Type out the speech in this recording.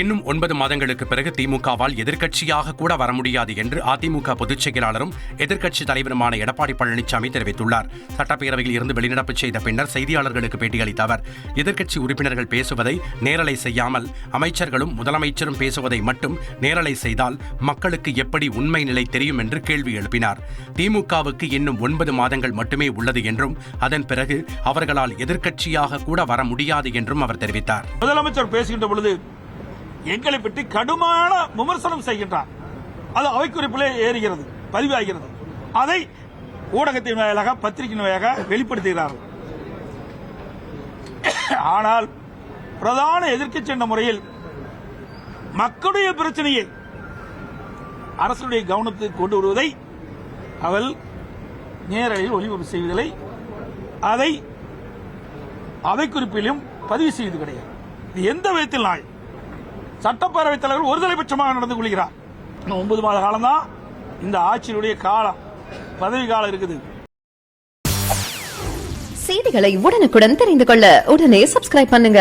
இன்னும் ஒன்பது மாதங்களுக்கு பிறகு திமுகவால் எதிர்க்கட்சியாக கூட வர முடியாது என்று அதிமுக பொதுச் செயலாளரும் எதிர்க்கட்சி தலைவருமான எடப்பாடி பழனிசாமி தெரிவித்துள்ளார். சட்டப்பேரவையில் இருந்து வெளிநடப்பு செய்த பின்னர் செய்தியாளர்களுக்கு பேட்டியளித்த அவர் எதிர்க்கட்சி உறுப்பினர்கள் பேசுவதை நேரலை செய்யாமல் அமைச்சர்களும் முதலமைச்சரும் பேசுவதை மட்டும் நேரலை செய்தால் மக்களுக்கு எப்படி உண்மை நிலை தெரியும் என்று கேள்வி எழுப்பினார். திமுகவுக்கு இன்னும் ஒன்பது மாதங்கள் மட்டுமே உள்ளது என்றும் அதன் பிறகு அவர்களால் எதிர்க்கட்சியாக கூட வர முடியாது என்றும் அவர் தெரிவித்தார். முதலமைச்சர் பேசுகின்ற பொழுது எங்களை பற்றி கடுமையான விமர்சனம் செய்கின்றார். அது அவைக்குறிப்பிலே ஏறுகிறது பதிவாகிறது. அதை ஊடகத்தின் வாயிலாக பத்திரிகையின் வாயிலாக வெளிப்படுத்துகிறார்கள். ஆனால் பிரதான எதிர்க்கட்சி என்ற முறையில் மக்களுடைய பிரச்சனையை அரசுடைய கவனத்துக்கு கொண்டு வருவதை அவள் நேரடியில் ஒளிபரப்பு செய்வதில்லை. அதை அவை குறிப்பிலும் பதிவு செய்வது கிடையாது. இது எந்த விதத்தில் நாய் சட்டப்பேரவைத் தலைவர் ஒருதலைபட்சமாக நடந்து கொள்கிறார். இன்னும் ஒன்பது மாத காலம் தான் இந்த ஆட்சியினுடைய காலம் பதவி காலம் இருக்குது. செய்திகளை உடனுக்குடன் தெரிந்து கொள்ள உடனே சப்ஸ்கிரைப் பண்ணுங்க.